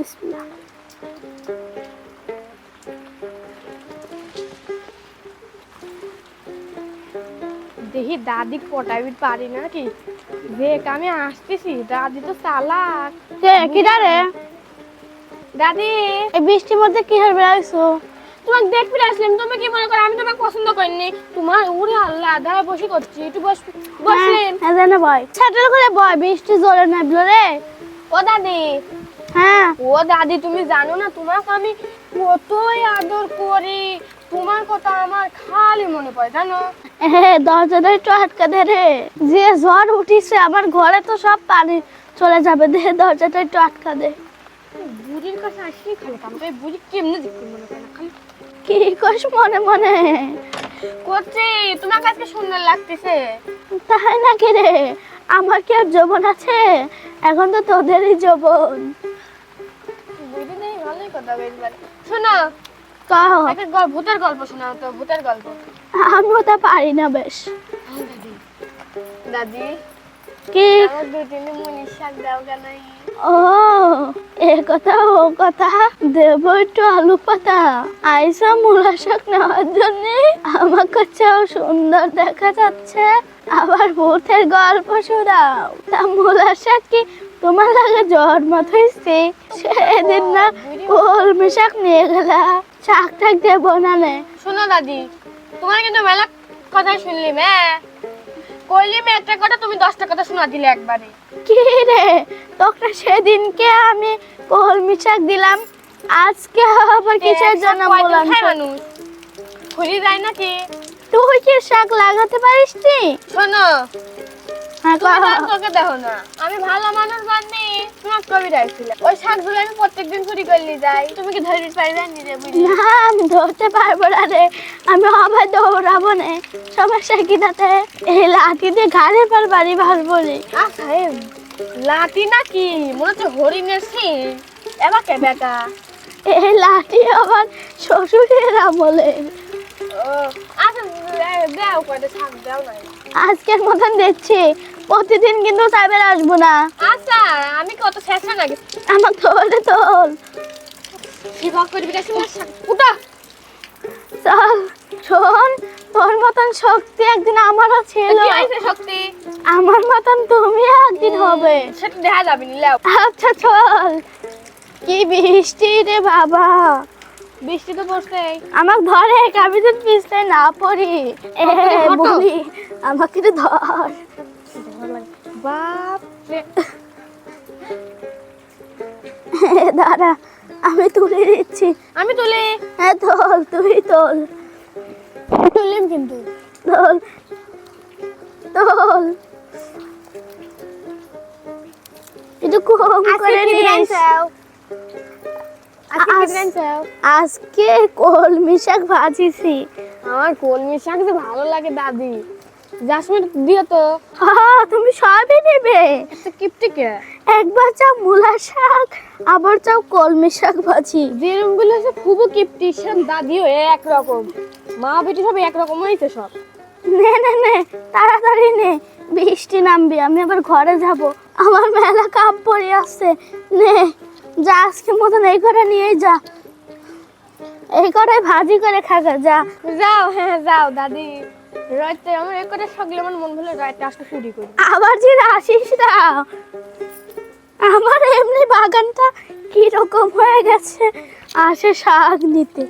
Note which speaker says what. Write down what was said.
Speaker 1: 됐습니다.
Speaker 2: দেখি দাদি পটাবি পারি নাকি? দেখ আমি আসতেছি দাদি তো চালাক।
Speaker 1: কে রে?
Speaker 2: দাদি।
Speaker 1: এই বৃষ্টির মধ্যে কি হার বেড়াইছো?
Speaker 2: তোমাকে দেখতে আসলাম তুমি কি মনে করো আমি তোমাকে পছন্দ করিনি? তোমার উড়ে আল্লাহ বসে করছি একটু বস বসলেন।
Speaker 1: হ্যাঁ করে বয় বৃষ্টি জোরে রে।
Speaker 2: ও দাদি।
Speaker 1: হ্যাঁ।
Speaker 2: ও দাদি তুমি জানো না তোমাকে আমি কতই আদর করি। তোমার কথা আমার খালি মনে পড়ে জানো?
Speaker 1: হ্যাঁ দরজাটা একটু আটকা দে রে। যে ঝড় উঠিছে আমার ঘরে তো সব পানি চলে যাবে। দে দরজাটা একটু আটকা দে।
Speaker 2: বুড়ির কাছে আসলেই খালি কাম করে। বুড়ি কেমনে দেখতে মনে করে খালি?
Speaker 1: কি করিস মনে মনে?
Speaker 2: করছি তোমার কাছে সুন্দর লাগতেছে।
Speaker 1: তাই নাকি রে? আমার কি আর যৌবন আছে? এখন তো তোদেরই যৌবন।
Speaker 2: বুড়ি নেই ভালোই কথা বলবার। শোনো
Speaker 1: কহ
Speaker 2: একটা গল্প ভূতের গল্প শোনাও তো ভূতের গল্প।
Speaker 1: আমিও তা পারি না বেশ।
Speaker 2: দাদি। দাদি?
Speaker 1: কি?
Speaker 2: আমার দু মনির শাক দাও কেন
Speaker 1: ও এ কথা ও কথা। দেব একটু আলু পাতা আইসা মূলা শাক নেওয়ার জন্য। আমার কাছেও সুন্দর দেখা যাচ্ছে। আবার ভূতের গল্প শোনাও। তা মূলা শাক কি তোমার লাগে জ্বর মাথাইছে সেদিন না কলমি শাক নিয়ে গেলা। শাক টাক দেবো না নে
Speaker 2: শোনো দাদি তোমার কিন্তু মেলা কথা শুনলি মে। কইলি মে একটা কথা তুমি দশটা কথা শোনা দিলে একবারে।
Speaker 1: কি রে? তোকে সেদিনকে আমি কলমি শাক দিলাম আজকে আবার কিসের জন্য বললাম
Speaker 2: মানুষ? খুলি যায় নাকি?
Speaker 1: তুই কি শাক লাগাতে পারিস নি
Speaker 2: শোনো তোকে দেখো না। আমি ভালো মানুষ বানি তোমার কবি রাখছিলে ওই শাকগুলো আমি প্রত্যেকদিন চুরি করলে যাই। তুমি কি না
Speaker 1: আমি ধরতে পারব না রে। আমি আবার দৌড়াবো না সমস্যা কি তাতে এই লাঠি দিয়ে ঘাড়ে পর বাড়ি ভালবো রে
Speaker 2: আচ্ছা লাতি নাকি মনে হচ্ছে হরিণের সিং এবার কে বেটা?
Speaker 1: এই লাঠি আবার শ্বশুরের আমলে।
Speaker 2: ও আচ্ছা দাও কয়টা শাক দাও না
Speaker 1: আজকের মতন দেখছি প্রতিদিন কিন্তু সাইবার আসব না।
Speaker 2: আচ্ছা আমি কত শেষা নাকি
Speaker 1: আমার তোলে তোল
Speaker 2: সেবা করবি না উঠা।
Speaker 1: চল শোন তোর মতন শক্তি একদিন আমারও ছিল।
Speaker 2: শক্তি?
Speaker 1: আমার মতন তুমি একদিন হবে।
Speaker 2: সেটা দেখা যাবে
Speaker 1: আচ্ছা চল। কি বৃষ্টি রে বাবা।
Speaker 2: বৃষ্টি তো পড়ছে
Speaker 1: আমাক ধরে আমি যদি পিছনে না পড়ি। বুড়ি আমাকে একটু ধর।
Speaker 2: বাপ
Speaker 1: দাঁড়া আমি তুলে দিচ্ছি।
Speaker 2: আমি তুলে।
Speaker 1: হ্যাঁ তোল তুই তোল।
Speaker 2: তুললাম কিন্তু।
Speaker 1: তোল তোল। একটু কম করে আজ- আজকে কলমি শাক ভাজিছি।
Speaker 2: আমার কলমি শাক যে ভালো লাগে দাদি। জাসমিন দিও তো।
Speaker 1: তুমি সবই নেবে।
Speaker 2: কিপটিকে।
Speaker 1: একবার চাও মূলা শাক আবার চাও কলমি শাক ভাজি।
Speaker 2: যেরকমগুলো আছে খুবই কিপটি সব দাদিও একরকম। মা বেটি সব একরকম হয়েছে সব।
Speaker 1: নে নে নে তাড়াতাড়ি নে। বৃষ্টি নামবে আমি আবার ঘরে যাব। আমার মেলা কাপ পড়ে আসছে। নে। যা আজকে মতন এই করে নিয়ে যা। এই করে ভাজি করে খাগা যা।
Speaker 2: যাও হ্যাঁ যাও দাদি। রাইতে আমার এক কথা সকালে আমার মন ভালো রাইতে আসতে চুরি করি।
Speaker 1: আবার যে আসিস না। আমার এমনি বাগানটা কি রকম হয়ে গেছে আসে শাক নিতে।